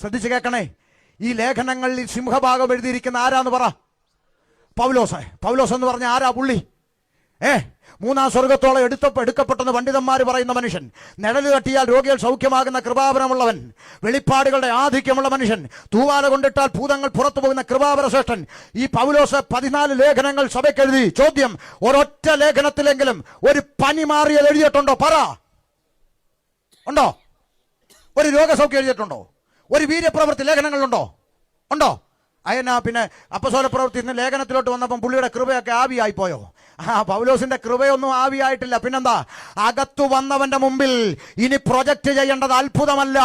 ശ്രദ്ധിച്ചു കേൾക്കണേ. ഈ ലേഖനങ്ങളിൽ സിംഹഭാഗം എഴുതിയിരിക്കുന്ന ആരാന്ന് പറ. പൗലോസ് പൗലോസ് എന്ന് പറഞ്ഞ ആരാ പുള്ളി? ഏ മൂന്നാം സ്വർഗത്തോളം എടുത്ത എടുക്കപ്പെട്ടെന്ന് പണ്ഡിതന്മാർ പറയുന്ന മനുഷ്യൻ. നിഴൽ തട്ടിയാൽ രോഗികൾ സൗഖ്യമാകുന്ന കൃപാപരമുള്ളവൻ വെളിപ്പാടുകളുടെ ആധിക്യമുള്ള മനുഷ്യൻ. തൂവാല കൊണ്ടിട്ടാൽ ഭൂതങ്ങൾ പുറത്തു പോകുന്ന കൃപാപര ശ്രേഷ്ഠൻ ഈ പൗലോസ് പതിനാല് ലേഖനങ്ങൾ സഭയ്ക്കെഴുതി ചോദ്യം ഒരൊറ്റ ലേഖനത്തിലെങ്കിലും ഒരു പനി മാറിയത് എഴുതിയിട്ടുണ്ടോ? പറ. ഉണ്ടോ? ഒരു രോഗസൗഖ്യം എഴുതിയിട്ടുണ്ടോ? ഒരു വീര്യപ്രവൃത്തി ലേഖനങ്ങളുണ്ടോ ഉണ്ടോ? അയന പിന്നെ അപ്പസോല പ്രവൃത്തി ഇന്ന് ലേഖനത്തിലോട്ട് വന്നപ്പം പുള്ളിയുടെ കൃപയൊക്കെ ആവിയായി പോയോ ആ പൗലോസിന്റെ കൃപയൊന്നും ആവിയായിട്ടില്ല. പിന്നെന്താ? അകത്തു വന്നവന്റെ മുമ്പിൽ ഇനി പ്രൊജക്ട് ചെയ്യേണ്ടത് അത്ഭുതമല്ല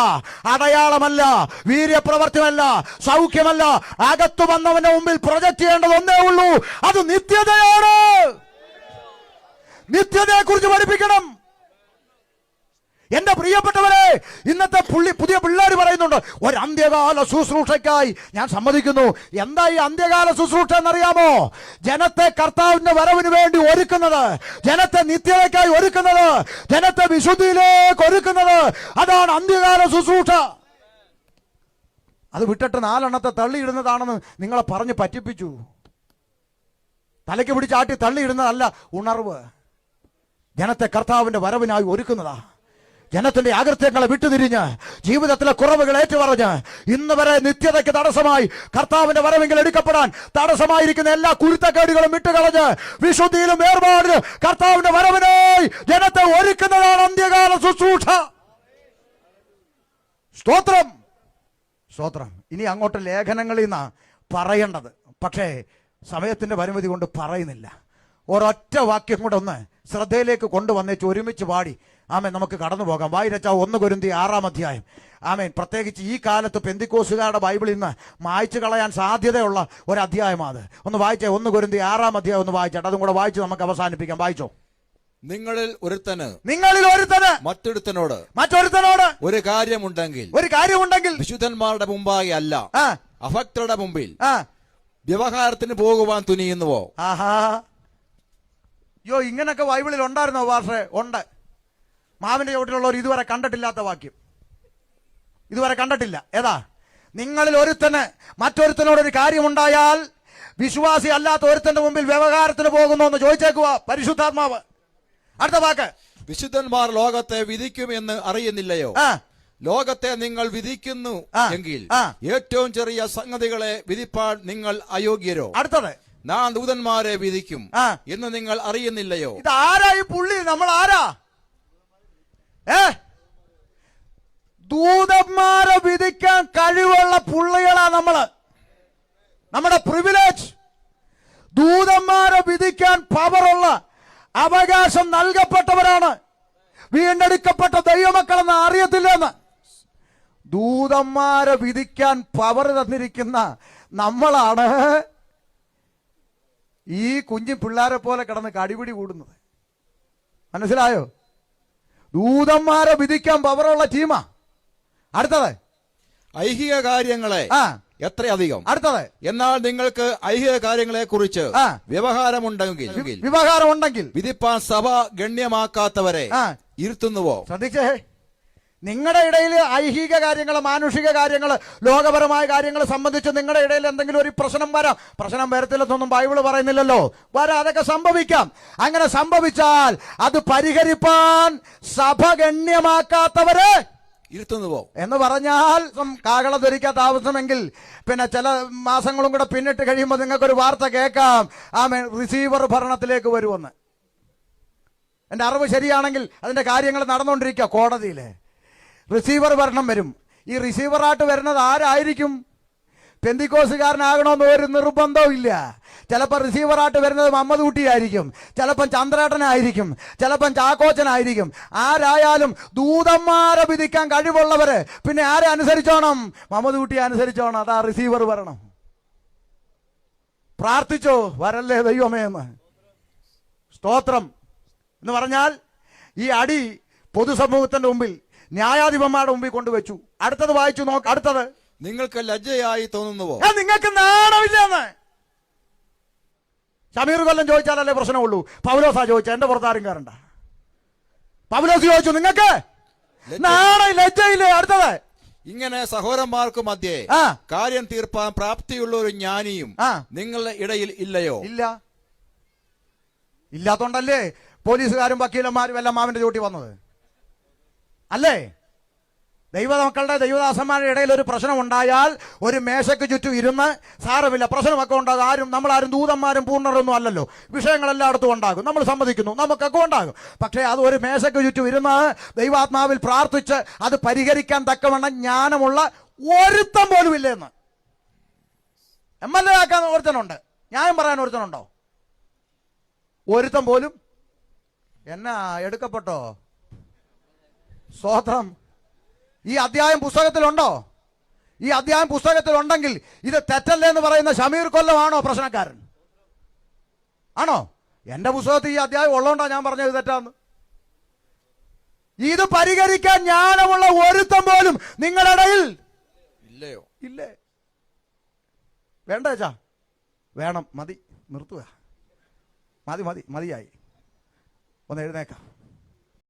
അടയാളമല്ല വീര്യപ്രവർത്തിയല്ല സൗഖ്യമല്ല. അകത്തു വന്നവന്റെ മുമ്പിൽ പ്രൊജക്ട് ചെയ്യേണ്ടത് ഒന്നേ ഉള്ളൂ. അത് നിത്യതയാണ്. നിത്യതയെ കുറിച്ച് പഠിപ്പിക്കണം. എന്റെ പ്രിയപ്പെട്ടവരെ അന്ത്യകാല ശുശ്രൂഷയ്ക്കായി ഞാൻ സമ്മതിക്കുന്നു. എന്താ ഈ അന്ത്യകാല ശുശ്രൂഷ എന്നറിയാമോ? ജനത്തെ കർത്താവിന്റെ വരവിന് വേണ്ടി ഒരുക്കുന്നത് ജനത്തെ നിത്യതയ്ക്കായി ഒരുക്കുന്നത് ജനത്തെ വിശുദ്ധിയിലേക്ക് ഒരുക്കുന്നത്. അതാണ് അന്ത്യകാല ശുശ്രൂഷ. അത് വിട്ടിട്ട് നാലെണ്ണത്തെ തള്ളിയിടുന്നതാണെന്ന് നിങ്ങളെ പറഞ്ഞ് പറ്റിപ്പിച്ചു. തലയ്ക്ക് പിടിച്ചാട്ടി തള്ളിയിടുന്നതല്ല ഉണർവ്. ജനത്തെ കർത്താവിന്റെ വരവിനായി ഒരുക്കുന്നതാ. ജനത്തിന്റെ ആകൃത്യങ്ങളെ വിട്ടുതിരിഞ്ഞ് ജീവിതത്തിലെ കുറവുകൾ ഏറ്റുപറഞ്ഞ് ഇന്ന് വരെ നിത്യതയ്ക്ക് തടസ്സമായി കർത്താവിന്റെ വരവെങ്കിൽ എടുക്കപ്പെടാൻ തടസ്സമായിരിക്കുന്ന എല്ലാ കുരുത്തക്കേടുകളും വിട്ടുകളഞ്ഞ് വിശുദ്ധിയിലും വേർപാടിലും കർത്താവിന്റെ വരവിനായി ജനത്തെ ഒരുക്കുന്നതാണ് അന്ത്യകാല ശുശ്രൂഷ. സ്തോത്രം. സ്തോത്രം. ഇനി അങ്ങോട്ട് ലേഖനങ്ങളിൽ നിന്നാ പറയേണ്ടത്. പക്ഷേ സമയത്തിന്റെ പരിമിതി കൊണ്ട് പറയുന്നില്ല. ഒരൊറ്റ വാക്യം കൂടെ ഒന്ന് ശ്രദ്ധയിലേക്ക് കൊണ്ടുവന്നേച്ച് ഒരുമിച്ച് പാടി. ആമേൻ നമുക്ക് കടന്നു പോകാം. വായിരച്ച ഒന്ന് കൊരുന്തി ആറാം അധ്യായം. ആമേൻ പ്രത്യേകിച്ച് ഈ കാലത്ത് പെന്തിക്കോസുകാരുടെ ബൈബിളിൽ നിന്ന് മായ്ച്ചു കളയാൻ സാധ്യതയുള്ള ഒരു അധ്യായമാണ് ഒന്ന് വായിച്ചേ ഒന്ന് കൊരുന്തി ആറാം അധ്യായം ഒന്ന് വായിച്ചേട്ടെ അതും കൂടെ വായിച്ച് നമുക്ക് അവസാനിപ്പിക്കാം. വായിച്ചോ. നിങ്ങളിൽ ഒരുത്തന് നിങ്ങളിൽ ഒരുത്തന് മറ്റൊരുത്തനോട് മറ്റൊരുത്തനോട് ഒരു കാര്യമുണ്ടെങ്കിൽ ഒരു കാര്യമുണ്ടെങ്കിൽ വിശുദ്ധന്മാരുടെ മുമ്പായി അല്ല അഭക്തരുടെ മുമ്പിൽ ആ. വ്യവഹാരത്തിന് പോകുവാൻ തുനിയുന്നുവോ? ആഹാ. അയ്യോ ഇങ്ങനൊക്കെ ബൈബിളിൽ ഉണ്ടായിരുന്നോ വാർഷേ ഉണ്ട്. മാവിന്റെ ചുവട്ടിലുള്ളവർ ഇതുവരെ കണ്ടിട്ടില്ലാത്ത വാക്യം. ഇതുവരെ കണ്ടിട്ടില്ല. ഏതാ? നിങ്ങളിൽ ഒരുത്തന് മറ്റൊരുത്തനോട് ഒരു കാര്യമുണ്ടായാൽ വിശ്വാസി അല്ലാത്ത ഒരുത്തന്റെ മുമ്പിൽ വ്യവഹാരത്തിന് പോകുന്നു എന്ന് ചോദിച്ചേക്കുക പരിശുദ്ധാത്മാവ്. അടുത്ത വാക്ക്. വിശുദ്ധന്മാർ ലോകത്തെ വിധിക്കും എന്ന് അറിയുന്നില്ലയോ? ലോകത്തെ നിങ്ങൾ വിധിക്കുന്നു എങ്കിൽ ഏറ്റവും ചെറിയ സംഗതികളെ വിധിപ്പാൻ നിങ്ങൾ അയോഗ്യരോ? അടുത്തത്. നാം ദൂതന്മാരെ വിധിക്കും എന്ന് നിങ്ങൾ അറിയുന്നില്ലയോ? ഇത് ആരാ ഈ പുള്ളി? നമ്മൾ ആരാ? ഏ? ദൂതന്മാരെ വിധിക്കാൻ കഴിവുള്ള പുള്ളികളാ നമ്മൾ. നമ്മുടെ പ്രിവിലേജ് ദൂതന്മാരെ വിധിക്കാൻ പവറുള്ള അവകാശം നൽകപ്പെട്ടവരാണ്. വീണ്ടെടുക്കപ്പെട്ട ദൈവമക്കളെന്ന് അറിയത്തില്ലെന്ന്. ദൂതന്മാരെ വിധിക്കാൻ പവർ തന്നിരിക്കുന്ന നമ്മളാണ്. ഈ കുഞ്ഞു പിള്ളേരെ പോലെ കിടന്ന് കടിപിടി കൂടുന്നത്. മനസ്സിലായോ? ദൂതന്മാരെ വിധിക്കാൻ പവറുള്ള ടീമാ. അടുത്തത്. ഐഹിക കാര്യങ്ങളെ എത്രയധികം? അടുത്തത്. എന്നാൽ നിങ്ങൾക്ക് ഐഹിക കാര്യങ്ങളെ കുറിച്ച് വ്യവഹാരമുണ്ടെങ്കിൽ വ്യവഹാരമുണ്ടെങ്കിൽ വിധിപ്പാൻ സഭ ഗണ്യമാക്കാത്തവരെ. ഇരുത്തുന്നുവോ? ശ്രദ്ധിച്ചേ. നിങ്ങളുടെ ഇടയിൽ ഐഹിക കാര്യങ്ങൾ മാനുഷിക കാര്യങ്ങൾ ലോകപരമായ കാര്യങ്ങൾ സംബന്ധിച്ച് നിങ്ങളുടെ ഇടയിൽ എന്തെങ്കിലും ഒരു പ്രശ്നം വരാം. പ്രശ്നം വരത്തില്ലെന്നൊന്നും ബൈബിൾ പറയുന്നില്ലല്ലോ. വരാം അതൊക്കെ സംഭവിക്കാം. അങ്ങനെ സംഭവിച്ചാൽ അത് പരിഹരിപ്പാൻ സഭ ഗണ്യമാക്കാത്തവരെ പോകും എന്ന് പറഞ്ഞാൽ കാകള ധരിക്കാത്ത ആവശ്യമെങ്കിൽ പിന്നെ ചില മാസങ്ങളും കൂടെ പിന്നിട്ട് കഴിയുമ്പോൾ നിങ്ങൾക്കൊരു വാർത്ത കേൾക്കാം. ആ റിസീവർ ഭരണത്തിലേക്ക് വരുമെന്ന്. എന്റെ അറിവ് ശരിയാണെങ്കിൽ അതിന്റെ കാര്യങ്ങൾ നടന്നുകൊണ്ടിരിക്കുക കോടതിയിൽ റിസീവർ വരണം വരും. ഈ റിസീവറായിട്ട് വരുന്നത് ആരായിരിക്കും? പെന്തിക്കോസുകാരനാകണമെന്ന് ഒരു നിർബന്ധവും ഇല്ല. ചിലപ്പോൾ റിസീവറായിട്ട് വരുന്നത് മമ്മദ് കുട്ടിയായിരിക്കും ചിലപ്പം ചന്ദ്രേട്ടനായിരിക്കും. ചിലപ്പം ചാക്കോച്ചനായിരിക്കും. ആരായാലും ദൂതന്മാരെ വിധിക്കാൻ കഴിവുള്ളവർ പിന്നെ ആരെ അനുസരിച്ചോണം? മമ്മദ് അനുസരിച്ചോണം. അതാ റിസീവർ വരണം. പ്രാർത്ഥിച്ചോ? വരല്ലേ ദൈവമേ എന്ന്. സ്തോത്രം. എന്ന് പറഞ്ഞാൽ ഈ അടി പൊതുസമൂഹത്തിന്റെ മുമ്പിൽ ന്യായാധിപന്മാരുടെ മുമ്പിൽ കൊണ്ടുവച്ചു. അടുത്തത് വായിച്ചു നോക്ക്. അടുത്തത്. നിങ്ങൾക്ക് ലജ്ജയായി തോന്നുന്നുവോ? ഏ, നിങ്ങൾക്ക് നാണമില്ലെന്ന് ഷമീർ കൊല്ലം ചോദിച്ചാലല്ലേ പ്രശ്നമുള്ളൂ. പൗലോസാ ചോദിച്ച എന്റെ പുറത്താരും കയറണ്ട. പൗലോസ് ചോദിച്ചു നിങ്ങൾക്ക് നാണ ലജ്ജയില്ലേ? അടുത്തത്. ഇങ്ങനെ സഹോദരന്മാർക്ക് മധ്യേ കാര്യം തീർപ്പാൻ പ്രാപ്തിയുള്ള ഒരു ജ്ഞാനിയും നിങ്ങളുടെ ഇടയിൽ ഇല്ലയോ? ഇല്ല. ഇല്ലാത്തോണ്ടല്ലേ പോലീസുകാരും വക്കീലന്മാരും എല്ലാം മാവിന്റെ ചോട്ടി വന്നത്? അല്ലേ? ദൈവമക്കളുടെ ദൈവദാസന്മാരുടെ ഇടയിൽ ഒരു പ്രശ്നം ഉണ്ടായാൽ ഒരു മേശയ്ക്ക് ചുറ്റും ഇരുന്ന് സാരമില്ല. പ്രശ്നമൊക്കെ ഉണ്ടാകും. ആരും നമ്മളാരും ദൂതന്മാരും പൂർണരൊന്നും അല്ലല്ലോ. വിഷയങ്ങൾ എല്ലായിടത്തും ഉണ്ടാകും. നമ്മൾ സമ്മതിക്കുന്നു. നമുക്കൊക്കെ ഉണ്ടാകും. പക്ഷേ അത് ഒരു മേശയ്ക്ക് ചുറ്റും ഇരുന്ന് ദൈവാത്മാവിൽ പ്രാർത്ഥിച്ച് അത് പരിഹരിക്കാൻ തക്കവണ്ണം ജ്ഞാനമുള്ള ഒരുത്തം പോലും ഇല്ലെന്ന്. എം എൽ എ ആക്കാൻ ഒരുത്തനുണ്ട്. ന്യായം പറയാൻ ഒരുത്തനുണ്ടോ? ഒരുത്തം പോലും? എന്നാ എടുക്കപ്പെട്ടോ? സ്തോത്രം ഈ അധ്യായം പുസ്തകത്തിലുണ്ടോ? ഈ അധ്യായം പുസ്തകത്തിലുണ്ടെങ്കിൽ ഇത് തെറ്റല്ലേ എന്ന് പറയുന്ന ഷമീർ കൊല്ലമാണോ പ്രശ്നക്കാരൻ? ആണോ? എന്റെ പുസ്തകത്തിൽ ഈ അധ്യായം ഉള്ളതുകൊണ്ടാ ഞാൻ പറഞ്ഞത് തെറ്റാന്ന്. ഇത് പരിഹരിക്കാൻ ജ്ഞാനമുള്ള ഒരുത്തം പോലും നിങ്ങളുടെ ഇടയിൽ ഇല്ലയോ? ഇല്ലേ? വേണ്ട ചാ വേണം. മതി. നിർത്തുക. മതി മതി മതിയായി. ഒന്ന് എഴുന്നേക്കാം.